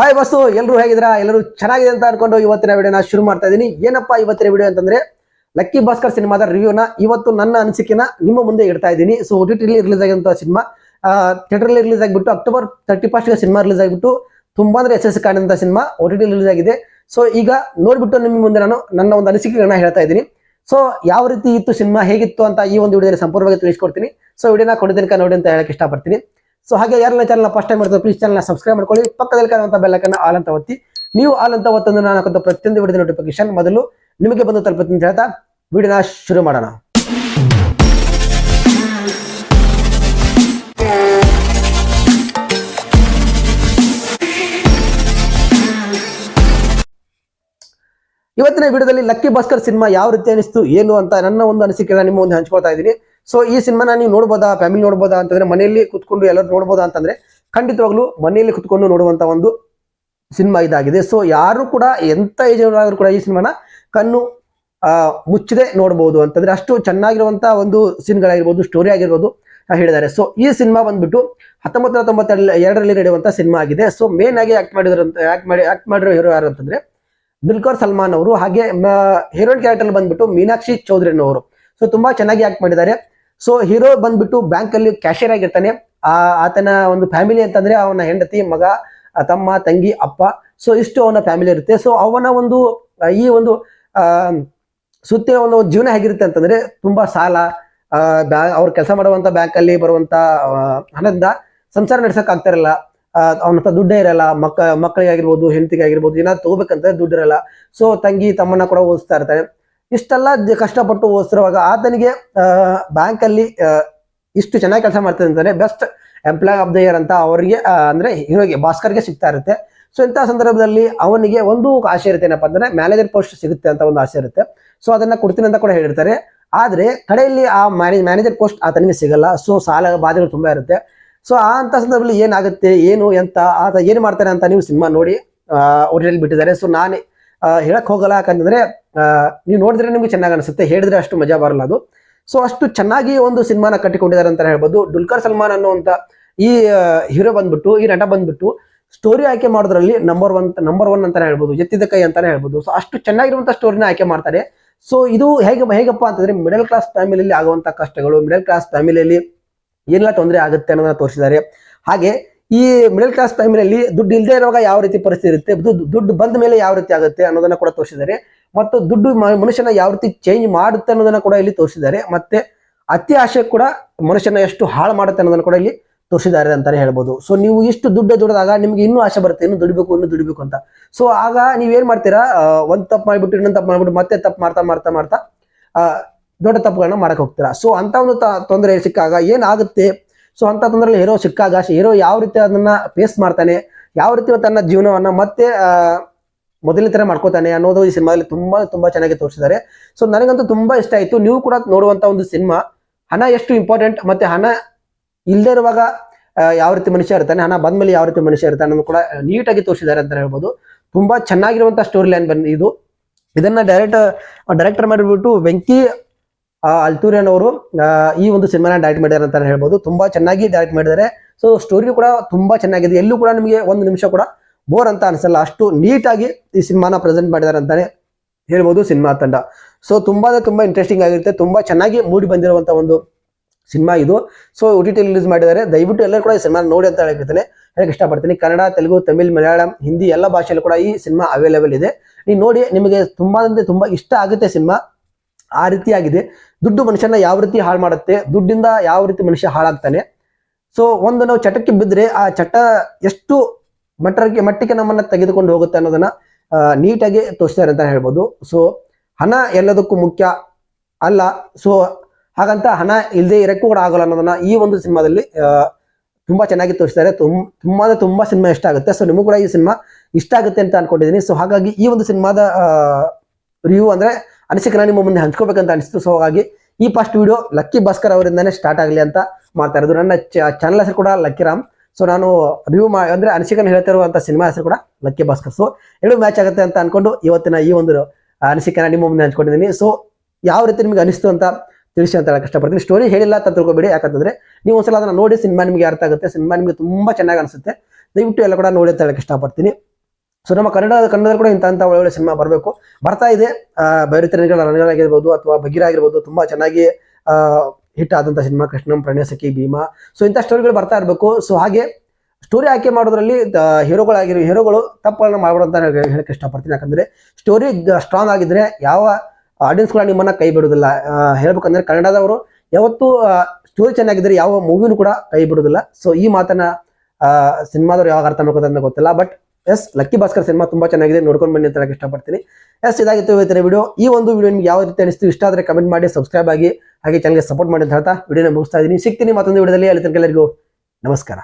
Hi bus. ಎಲ್ಲರೂ ಹೇಗಿದ್ದೀರಾ? ಎಲ್ಲರೂ ಚೆನ್ನಾಗಿದೆ ಅಂತ ಅನ್ಕೊಂಡು ಇವತ್ತಿನ ವಿಡಿಯೋನ ಶುರು ಮಾಡ್ತಾ ಇದ್ದೀನಿ. ಏನಪ್ಪಾ ಇವತ್ತಿನ ವಿಡಿಯೋ ಅಂತಂದ್ರೆ ಲಕ್ಕಿ ಭಾಸ್ಕರ್ ಸಿನಿಮಾದ ರಿವ್ಯೂನ ಇವತ್ತು ನನ್ನ ಅನಿಸಿಕೆನ ನಿಮ್ಮ ಮುಂದೆ ಇಡ್ತಾ ಇದ್ದೀನಿ. ಸೊ ಒ ಟಿ ರಿಲೀಸ್ ಆಗಿರುವಂತಹ ಸಿನಿಮಾ ಥಿಯೇಟರ್ಲಿ ರಿಲೀಸ್ ಆಗಿಬಿಟ್ಟು ಅಕ್ಟೋಬರ್ ತರ್ಟಿ ಫಸ್ಟ್ಗೆ ಸಿನಿಮಾ ರಿಲೀಸ್ ಆಗಿಬಿಟ್ಟು, ತುಂಬಾ ಅಂದ್ರೆ ಎಸ್ ಕಾಣಿದಂತ ಸಿನಿಮಾ ಓ ಟಿ ರಿಲೀಸ್ ಆಗಿದೆ. ಸೊ ಈಗ ನೋಡ್ಬಿಟ್ಟು ನಿಮ್ಮ ಮುಂದೆ ನಾನು ನನ್ನ ಒಂದು ಅನಿಸಿಕೆಗಳನ್ನ ಹೇಳ್ತಾ ಇದ್ದೀನಿ. ಸೊ ಯಾವ ರೀತಿ ಇತ್ತು ಸಿನಿಮಾ, ಹೇಗಿತ್ತು ಅಂತ ಈ ಒಂದು ವಿಡಿಯೋದಲ್ಲಿ ಸಂಪೂರ್ಣವಾಗಿ ತಿಳಿಸ್ಕೊಡ್ತೀನಿ. ಸೊ ವಿಡಿಯೋನ ಕೊನೆ ನೋಡಿ ಅಂತ ಹೇಳಕ್ಕೆ ಇಷ್ಟಪಡ್ತೀನಿ. ಸೊ ಹಾಗೆ ಯಾರನ್ನ ಚಾನಲ್ ಫಸ್ಟ್ ಟೈಮ್ ಮಾಡ್ತಾರೆ ಪ್ಲೀಸ್ ಚಾನಲ್ ಸಬ್ಸ್ಕ್ರೈಬ್ ಮಾಡ್ಕೊಳ್ಳಿ. ಪಕ್ಕದಲ್ಲಿ ಕಾಣುವಂತ ಕನ್ನ ಆಲ್ ಅಂತ ಒತ್ತಿ. ನೀವು ಆಲ್ ಅಂತ ಒತ್ತಂದು ನಾನು ಹಾಕುವಂಥ ಪ್ರತಿಯೊಂದು ವಿಡಿಯೋ ನೋಟಿಫಿಕೇಶನ್ ಮೊದಲು ನಿಮಗೆ ಬಂದು ತಲುಪುತ್ತೆ ಅಂತ ಹೇಳ್ತಾ ವಿಡಿಯೋನ ಶುರು ಮಾಡೋಣ. ಇವತ್ತಿನ ವಿಡಿಯೋದಲ್ಲಿ ಲಕ್ಕಿ ಭಾಸ್ಕರ್ ಸಿನಿಮಾ ಯಾವ ರೀತಿ ಅನಿಸ್ತು, ಏನು ಅಂತ ನನ್ನ ಒಂದು ಅನಿಸಿಕೆನ ನಿಮ್ಮ ಒಂದು ಹಂಚ್ಕೊಳ್ತಾ ಇದ್ದೀನಿ. ಸೊ ಈ ಸಿನಿಮಾನ ನೀವು ನೋಡ್ಬೋದಾ? ಫ್ಯಾಮಿಲಿ ನೋಡ್ಬೋದಾ? ಅಂತಂದ್ರೆ ಮನೆಯಲ್ಲಿ ಕುತ್ಕೊಂಡು ಎಲ್ಲರೂ ನೋಡ್ಬೋದಾ ಅಂತಂದ್ರೆ ಖಂಡಿತವಾಗ್ಲೂ ಮನೆಯಲ್ಲಿ ಕುತ್ಕೊಂಡು ನೋಡುವಂತ ಒಂದು ಸಿನಿಮಾ ಇದಾಗಿದೆ. ಸೊ ಯಾರು ಕೂಡ ಎಂತ ಏಜ್ ಕೂಡ ಈ ಸಿನಿಮಾನ ಕಣ್ಣು ಮುಚ್ಚದೆ ನೋಡಬಹುದು ಅಂತಂದ್ರೆ ಅಷ್ಟು ಚೆನ್ನಾಗಿರುವಂತ ಒಂದು ಸೀನ್ಗಳಾಗಿರ್ಬೋದು ಸ್ಟೋರಿ ಆಗಿರ್ಬೋದು ಹೇಳಿದ್ದಾರೆ. ಸೊ ಈ ಸಿನಿಮಾ ಬಂದ್ಬಿಟ್ಟು ಹತ್ತೊಂಬತ್ತು ನೂರ ತೊಂಬತ್ತೆರಡು ಎರಡರಲ್ಲಿ ನಡೆಯುವಂತ ಸಿನಿಮಾ ಆಗಿದೆ. ಸೊ ಮೇನ್ ಆಗಿ ಆಕ್ಟ್ ಮಾಡಿದ್ರು ಆಕ್ಟ್ ಮಾಡಿ ಆಕ್ಟ್ ಮಾಡಿರೋ ಹೀರೋ ಯಾರು ಅಂತಂದ್ರೆ ದುಲ್ಕರ್ ಸಲ್ಮಾನ್ ಅವರು ಹಾಗೆ ಹೀರೋಯಿನ್ ಕ್ಯಾರೆಕ್ಟರ್ ಬಂದ್ಬಿಟ್ಟು ಮೀನಾಕ್ಷಿ ಚೌಧರಿ ಅವರು ಸೊ ತುಂಬಾ ಚೆನ್ನಾಗಿ ಆಕ್ಟ್ ಮಾಡಿದ್ದಾರೆ. ಸೊ ಹೀರೋ ಬಂದ್ಬಿಟ್ಟು ಬ್ಯಾಂಕ್ ಅಲ್ಲಿ ಕ್ಯಾಶಿಯರ್ ಆಗಿರ್ತಾನೆ. ಆ, ಆತನ ಒಂದು ಫ್ಯಾಮಿಲಿ ಅಂತಂದ್ರೆ ಅವನ ಹೆಂಡತಿ, ಮಗ ತಮ್ಮ, ತಂಗಿ, ಅಪ್ಪ. ಸೊ ಇಷ್ಟು ಅವನ ಫ್ಯಾಮಿಲಿ ಇರುತ್ತೆ. ಸೊ ಅವನ ಒಂದು, ಈ ಒಂದು ಸುತ್ತಿನ ಒಂದು ಜೀವನ ಹೇಗಿರುತ್ತೆ ಅಂತಂದ್ರೆ ತುಂಬಾ ಸಾಲ ಅವ್ರು ಕೆಲಸ ಮಾಡುವಂತ ಬ್ಯಾಂಕ್ ಅಲ್ಲಿ ಬರುವಂತ ಹಣದಿಂದ ಸಂಸಾರ ನಡ್ಸಕ್ ಆಗ್ತಿರಲ್ಲ ಅವನ ಹತ್ರ ದುಡ್ಡೇ ಇರಲ್ಲ. ಮಕ್ಕ ಮಕ್ಕಳಿಗೆ ಆಗಿರ್ಬೋದು ಹೆಂಡತಿಗೆ ಆಗಿರ್ಬೋದು ಏನಾದ್ರು ತಗೋಬೇಕಂತ ದುಡ್ಡು ಇರಲ್ಲ. ಸೊ ತಂಗಿ, ತಮ್ಮನ್ನ ಕೂಡ ಓದಿಸ್ತಾ ಇರ್ತಾನೆ ಇಷ್ಟೆಲ್ಲ ಕಷ್ಟಪಟ್ಟು ಓದಿಸಿರುವಾಗ ಆತನಿಗೆ ಬ್ಯಾಂಕ್ ಅಲ್ಲಿ ಇಷ್ಟು ಚೆನ್ನಾಗಿ ಕೆಲಸ ಮಾಡ್ತಾನೆ ಅಂತಂದರೆ best employee of the year ಅಂತ ಅವರಿಗೆ ಅಂದರೆ ಹೀರೋಗೆ, ಭಾಸ್ಕರ್ಗೆ ಸಿಗ್ತಾ ಇರುತ್ತೆ. ಸೊ ಇಂಥ ಸಂದರ್ಭದಲ್ಲಿ ಅವನಿಗೆ ಒಂದು ಆಸೆ ಇರುತ್ತೆ ಏನಪ್ಪ ಅಂದ್ರೆ ಮ್ಯಾನೇಜರ್ ಪೋಸ್ಟ್ ಸಿಗುತ್ತೆ ಅಂತ ಒಂದು ಆಸೆ ಇರುತ್ತೆ. ಸೊ ಅದನ್ನ ಕೊಡ್ತೀನಿ ಅಂತ ಕೂಡ ಹೇಳಿರ್ತಾರೆ. ಆದ್ರೆ ಕಡೆಯಲ್ಲಿ ಆ ಮ್ಯಾನೇಜ್ ಮ್ಯಾನೇಜರ್ ಪೋಸ್ಟ್ ಆತನಿಗೆ ಸಿಗಲ್ಲ. ಸೊ ಸಾಲ, ಬಾಧೆಗಳು ತುಂಬಾ ಇರುತ್ತೆ. ಸೊ ಆ ಅಂತ ಸಂದರ್ಭದಲ್ಲಿ ಏನಾಗುತ್ತೆ, ಏನು ಎಂತ ಆತ ಏನು ಮಾಡ್ತಾರೆ ಅಂತ ನೀವು ಸಿನಿಮಾ ನೋಡಿ ಒರಿಜಿನಲ್ ಬಿಟ್ಟಿದ್ದಾರೆ. ಸೊ ನಾನು ಹೇಳಕ್ಕೆ ಹೇಳಕ್ ಹೋಗಲ್ಲ ಯಾಕಂತಂದ್ರೆ ನೀವು ನೋಡಿದ್ರೆ ನಿಮ್ಗೆ ಚೆನ್ನಾಗಿ ಅನಿಸುತ್ತೆ. ಹೇಳಿದ್ರೆ ಅಷ್ಟು ಮಜಾ ಬರಲ್ಲ ಅದು. ಸೊ ಅಷ್ಟು ಚೆನ್ನಾಗಿ ಒಂದು ಸಿನಿಮಾನ ಕಟ್ಟಿಕೊಂಡಿದ್ದಾರೆ ಅಂತ ಹೇಳ್ಬೋದು. ದುಲ್ಕರ್ ಸಲ್ಮಾನ್ ಅನ್ನುವಂತ ಈ ಹೀರೋ ಬಂದ್ಬಿಟ್ಟು, ಈ ನಟ ಬಂದ್ಬಿಟ್ಟು ಸ್ಟೋರಿ ಆಯ್ಕೆ ಮಾಡೋದ್ರಲ್ಲಿ ನಂಬರ್ ಒನ್ ನಂಬರ್ ಒನ್ ಅಂತಾನೆ ಹೇಳ್ಬೋದು. ಎತ್ತಿದ ಕೈ ಅಂತಾನೆ ಹೇಳ್ಬೋದು. ಸೊ ಅಷ್ಟು ಚೆನ್ನಾಗಿರುವಂತ ಸ್ಟೋರಿನ ಆಯ್ಕೆ ಮಾಡ್ತಾರೆ. ಸೊ ಇದು ಹೇಗೆ, ಹೇಗಪ್ಪ ಅಂತಂದ್ರೆ ಮಿಡಲ್ ಕ್ಲಾಸ್ ಫ್ಯಾಮಿಲಿಯಲ್ಲಿ ಆಗುವಂತ ಕಷ್ಟಗಳು ಮಿಡಲ್ ಕ್ಲಾಸ್ ಫ್ಯಾಮಿಲಿಯಲ್ಲಿ ಏನೆಲ್ಲ ತೊಂದರೆ ಆಗುತ್ತೆ ಅನ್ನೋದನ್ನ ತೋರಿಸಿದ್ದಾರೆ. ಹಾಗೆ ಈ ಮಿಡಲ್ ಕ್ಲಾಸ್ ಫ್ಯಾಮಿಲಿಯಲ್ಲಿ ದುಡ್ಡು ಇಲ್ಲದೆ ಇರುವಾಗ ಯಾವ ರೀತಿ ಪರಿಸ್ಥಿತಿ ಇರುತ್ತೆ, ದುಡ್ಡು ಬಂದ ಮೇಲೆ ಯಾವ ರೀತಿ ಆಗುತ್ತೆ ಅನ್ನೋದನ್ನ ಕೂಡ ತೋರಿಸಿದ್ದಾರೆ. ಮತ್ತು ದುಡ್ಡು ಮನುಷ್ಯನ ಯಾವ ರೀತಿ ಚೇಂಜ್ ಮಾಡುತ್ತೆ ಅನ್ನೋದನ್ನ ಕೂಡ ಇಲ್ಲಿ ತೋರಿಸಿದ್ದಾರೆ. ಮತ್ತೆ ಅತಿ ಆಶೆ ಕೂಡ ಮನುಷ್ಯನ ಎಷ್ಟು ಹಾಳು ಮಾಡುತ್ತೆ ಅನ್ನೋದನ್ನ ಕೂಡ ಇಲ್ಲಿ ತೋರಿಸಿದ್ದಾರೆ ಅಂತಾನೆ ಹೇಳ್ಬೋದು. ಸೊ ನೀವು ಇಷ್ಟು ದುಡ್ಡು ದುಡಿದಾಗ ನಿಮ್ಗೆ ಇನ್ನೂ ಆಸೆ ಬರುತ್ತೆ, ಇನ್ನು ದುಡಿಬೇಕು ಇನ್ನು ದುಡಿಬೇಕು ಅಂತ. ಸೊ ಆಗ ನೀವೇನ್ ಮಾಡ್ತೀರಾ? ಒಂದ್ ತಪ್ಪು ಮಾಡಿಬಿಟ್ಟು, ಇನ್ನೊಂದು ತಪ್ಪು ಮಾಡ್ಬಿಟ್ಟು ಮತ್ತೆ ತಪ್ಪು ಮಾಡ್ತಾ ಮಾಡ್ತಾ ಮಾಡ್ತಾ ದೊಡ್ಡ ತಪ್ಪುಗಳನ್ನ ಮಾಡಕ್ ಹೋಗ್ತೀರಾ? ಸೊ ಅಂತ ಒಂದು ತೊಂದರೆ ಸಿಕ್ಕಾಗ ಏನಾಗುತ್ತೆ ಸೊ ಅಂತ ತೊಂದರೆ ಹೀರೋ ಸಿಕ್ಕಾಗ, ಹೀರೋ ಯಾವ ರೀತಿ ಅದನ್ನ ಫೇಸ್ ಮಾಡ್ತಾನೆ? ಯಾವ ರೀತಿ ತನ್ನ ಜೀವನವನ್ನ ಮತ್ತೆ ಮೊದಲನೇ ತರ ಮಾಡ್ಕೋತಾನೆ ಅನ್ನೋದು ಈ ಸಿನಿಮಾದಲ್ಲಿ ತುಂಬಾ ತುಂಬಾ ಚೆನ್ನಾಗಿ ತೋರಿಸಿದ್ದಾರೆ. ಸೊ ನನಗಂತೂ ತುಂಬಾ ಇಷ್ಟ ಆಯ್ತು. ನೀವು ಕೂಡ ನೋಡುವಂತ ಒಂದು ಸಿನಿಮಾ. ಹಣ ಎಷ್ಟು ಇಂಪಾರ್ಟೆಂಟ್ ಮತ್ತೆ ಹಣ ಇಲ್ಲದೆ ಇರುವಾಗ ಯಾವ ರೀತಿ ಮನುಷ್ಯ ಇರ್ತಾನೆ, ಹಣ ಬಂದ್ಮೇಲೆ ಯಾವ ರೀತಿ ಮನುಷ್ಯ ಇರ್ತಾನೆ ಅನ್ನೋದು ಕೂಡ ನೀಟಾಗಿ ತೋರಿಸಿದ್ದಾರೆ ಅಂತ ಹೇಳ್ಬೋದು. ತುಂಬಾ ಚೆನ್ನಾಗಿರುವಂತ ಸ್ಟೋರಿ ಲೈನ್ ಬಂದು ಇದು. ಇದನ್ನ ಡೈರೆಕ್ಟ್ ಡೈರೆಕ್ಟರ್ ಮಾಡಿಬಿಟ್ಟು ವೆಂಕಿ ಅಲ್ತೂರಿಯನ್ ಅವರು ಈ ಒಂದು ಸಿನಿಮಾನ ಡೈರೆಕ್ಟ್ ಮಾಡಿದ್ದಾರೆ ಅಂತ ಹೇಳ್ಬೋದು. ತುಂಬಾ ಚೆನ್ನಾಗಿ ಡೈರೆಕ್ಟ್ ಮಾಡಿದ್ದಾರೆ. ಸೊ ಸ್ಟೋರಿ ಕೂಡ ತುಂಬಾ ಚೆನ್ನಾಗಿದೆ. ಎಲ್ಲೂ ಕೂಡ ನಿಮಗೆ ಒಂದು ನಿಮಿಷ ಕೂಡ ಬೋರ್ ಅಂತ ಅನ್ಸಲ್ಲ. ಅಷ್ಟು ನೀಟಾಗಿ ಈ ಸಿನಿಮಾನ ಪ್ರೆಸೆಂಟ್ ಮಾಡಿದ್ದಾರೆ ಅಂತಾನೆ ಹೇಳ್ಬೋದು ಸಿನಿಮಾ ತಂಡ. ಸೊ ತುಂಬಾ ತುಂಬಾ ಇಂಟ್ರೆಸ್ಟಿಂಗ್ ಆಗಿರುತ್ತೆ. ತುಂಬಾ ಚೆನ್ನಾಗಿ ಮೂಡಿ ಬಂದಿರುವಂತ ಒಂದು ಸಿನಿಮಾ ಇದು. ಸೊ ಒ ಟಿ ರಿಲೀಸ್ ಮಾಡಿದ್ದಾರೆ. ದಯವಿಟ್ಟು ಎಲ್ಲರೂ ಕೂಡ ಈ ಸಿನಿಮಾ ನೋಡಿ ಅಂತ ಹೇಳಿರ್ತಾನೆ ಹೇಳಕ್ ಇಷ್ಟಪಡ್ತೀನಿ. ಕನ್ನಡ, ತೆಲುಗು, ತಮಿಳ್, ಮಲಯಾಳಂ, ಹಿಂದಿ ಎಲ್ಲ ಭಾಷೆಯಲ್ಲೂ ಕೂಡ ಈ ಸಿನಿಮಾ ಅವೈಲೇಬಲ್ ಇದೆ. ನೀವು ನೋಡಿ, ನಿಮಗೆ ತುಂಬಾ ಅಂದ್ರೆ ತುಂಬಾ ಇಷ್ಟ ಆಗುತ್ತೆ ಸಿನಿಮಾ. ಆ ರೀತಿಯಾಗಿದೆ ದುಡ್ಡು ಮನುಷ್ಯನ ಯಾವ ರೀತಿ ಹಾಳು ಮಾಡುತ್ತೆ, ದುಡ್ಡಿಂದ ಯಾವ ರೀತಿ ಮನುಷ್ಯ ಹಾಳಾಗ್ತಾನೆ. ಸೊ ಒಂದು ನಾವು ಚಟಕ್ಕೆ ಬಿದ್ದರೆ ಆ ಚಟ ಎಷ್ಟು ಮಟ್ಟಕ್ಕೆ ಮಟ್ಟಿಗೆ ನಮ್ಮನ್ನ ತೆಗೆದುಕೊಂಡು ಹೋಗುತ್ತೆ ಅನ್ನೋದನ್ನ ನೀಟಾಗಿ ತೋರಿಸ್ತಾರೆ ಅಂತ ಹೇಳ್ಬೋದು. ಸೊ ಹಣ ಎಲ್ಲದಕ್ಕೂ ಮುಖ್ಯ ಅಲ್ಲ. ಸೊ ಹಾಗಂತ ಹಣ ಇಲ್ಲದೆ ಇರಕ್ಕೂ ಕೂಡ ಆಗಲ್ಲ ಅನ್ನೋದನ್ನ ಈ ಒಂದು ಸಿನಿಮಾದಲ್ಲಿ ತುಂಬಾ ಚೆನ್ನಾಗಿ ತೋರಿಸ್ತಾರೆ. ತುಂಬ ತುಂಬಾ ತುಂಬಾ ಸಿನಿಮಾ ಇಷ್ಟ ಆಗುತ್ತೆ. ಸೊ ನಿಮಗೂ ಕೂಡ ಈ ಸಿನಿಮಾ ಇಷ್ಟ ಆಗುತ್ತೆ ಅಂತ ಅನ್ಕೊಂಡಿದ್ದೀನಿ. ಸೊ ಹಾಗಾಗಿ ಈ ಒಂದು ಸಿನಿಮಾದ ರಿವ್ಯೂ ಅಂದ್ರೆ ಅನಿಸಿಕೆನ ನಿಮ್ಮ ಮುಂದೆ ಹಂಚ್ಕೋಬೇಕಂತ ಅನಿಸ್ತು ಸೊ ಹಾಗಾಗಿ ಈ ಫಸ್ಟ್ ವಿಡಿಯೋ ಲಕ್ಕಿ ಭಾಸ್ಕರ್ ಅವರಿಂದಾನೇ ಸ್ಟಾರ್ಟ್ ಆಗಲಿ ಅಂತ ಮಾಡ್ತಾ ಇರೋದು ನನ್ನ ಚಾನಲ್ ಹೆಸರು ಕೂಡ ಲಕ್ಕಿ ರಾಮ್. ಸೊ ನಾನು ರಿವ್ಯೂ ಮಾ ಅಂದ್ರೆ ಅನಿಸಿಕನ್ ಹೇಳ್ತಿರುವಂತ ಸಿನಿಮಾ ಹೆಸರು ಕೂಡ ಲಕ್ಕಿ ಭಾಸ್ಕರ್ ಸೊ ಎರಡು ಮ್ಯಾಚ್ ಆಗುತ್ತೆ ಅಂತ ಅನ್ಕೊಂಡು ಇವತ್ತಿನ ಈ ಒಂದು ಅನಿಸಿಕೆನ ನಿಮ್ಮ ಮುಂದೆ ಹಂಚ್ಕೊಂಡಿದ್ದೀನಿ. ಸೊ ಯಾವ ರೀತಿ ನಿಮಗೆ ಅನಿಸ್ತು ಅಂತ ತಿಳಿಸಿ ಅಂತ ಹೇಳಕ್ಕೆ ಇಷ್ಟಪಡ್ತೀನಿ. ಸ್ಟೋರಿ ಹೇಳಿಲ್ಲ ಅಂತ ತಿಳ್ಕೊಬೇಡಿ. ಯಾಕಂತಂದ್ರೆ ನೀವು ಒಂದ್ಸಲ ಅದನ್ನ ನೋಡಿ ಸಿನಿಮಾ ನಿಮಗೆ ಅರ್ಥ ಆಗುತ್ತೆ. ಸಿನಿಮಾ ನಿಮಗೆ ತುಂಬಾ ಚೆನ್ನಾಗಿ ಅನಿಸುತ್ತೆ. ದಯವಿಟ್ಟು ಎಲ್ಲ ಕೂಡ ನೋಡಿ ಅಂತ ಹೇಳಕ್ಕೆ ಇಷ್ಟಪಡ್ತೀನಿ. ಸೊ ನಮ್ಮ ಕನ್ನಡ, ಕನ್ನಡದಲ್ಲಿ ಕೂಡ ಇಂಥ ಒಳ್ಳೆ ಸಿನಿಮಾ ಬರಬೇಕು. ಬರ್ತಾ ಇದೆ. ಬೈರುತನಿಗಳ ರಣಗಳಾಗಿರ್ಬೋದು ಅಥವಾ ಬಗೀರ ಆಗಿರ್ಬೋದು ತುಂಬಾ ಚೆನ್ನಾಗಿ ಹಿಟ್ ಆದಂಥ ಸಿನಿಮಾ ಕೃಷ್ಣಂ ಪ್ರಣಯ ಸಖಿ ಭೀಮಾ. ಸೊ ಇಂಥ ಸ್ಟೋರಿಗಳು ಬರ್ತಾ ಇರಬೇಕು. ಸೊ ಹಾಗೆ ಸ್ಟೋರಿ ಆಯ್ಕೆ ಮಾಡೋದ್ರಲ್ಲಿ ಹೀರೋಗಳಾಗಿರೋ ಹೀರೋಗಳು ತಪ್ಪುಗಳನ್ನ ಮಾಡ್ಬಾರ್ದು ಅಂತ ಹೇಳಕ್ಕೆ ಇಷ್ಟಪಡ್ತೀನಿ. ಯಾಕಂದರೆ ಸ್ಟೋರಿ ಸ್ಟ್ರಾಂಗ್ ಆಗಿದ್ರೆ ಯಾವ ಆಡಿಯನ್ಸ್ ಕೂಡ ನಿಮ್ಮನ್ನ ಕೈ ಬಿಡೋದಿಲ್ಲ ಹೇಳ್ಬೇಕಂದ್ರೆ ಕನ್ನಡದವರು ಯಾವತ್ತೂ ಸ್ಟೋರಿ ಚೆನ್ನಾಗಿದ್ರೆ ಯಾವ ಮೂವಿನೂ ಕೂಡ ಕೈ ಬಿಡೋದಿಲ್ಲ ಸೊ ಈ ಮಾತನ್ನ ಸಿನಿಮಾದವ್ರು ಯಾವಾಗ ಅರ್ಥ ಮಾಡ್ಕೋತಾರೆ ಗೊತ್ತಿಲ್ಲ. But yes lucky Bhaskar cinema ತುಂಬಾ ಚೆನ್ನಾಗಿದೆ. ನೋಡ್ಕೊಂಡು ಬನ್ನಿ ಅಂತ ಹೇಳಕ್ಕೆ ಇಷ್ಟಪಡ್ತೀನಿ. ಎಸ್ ಇದಾಗಿತ್ತು ಇವತ್ತಿನ ವಿಡಿಯೋ ಈ ಒಂದು ವಿಡಿಯೋ ನಿಮ್ಗೆ ಯಾವ ರೀತಿ ಅನಿಸ್ತು, ಇಷ್ಟ ಆದರೆ ಕಮೆಂಟ್ ಮಾಡಿ ಸಬ್ಸ್ಕ್ರೈಬ್ ಆಗಿ. ಹಾಗೆ ಚಾನಲ್ಗೆ ಸಪೋರ್ಟ್ ಮಾಡಿ ಅಂತ ಹೇಳ್ತಾ ವಿಡಿಯೋನ ಮುಗಿಸ್ತಾ ಇದ್ದೀನಿ. ಸಿಗ್ತೀನಿ ಮತ್ತೊಂದು ವಿಡಿಯೋದಲ್ಲಿ. ಅಲ್ಲಿ ತನಕ ಎಲ್ಲರಿಗೂ ನಮಸ್ಕಾರ.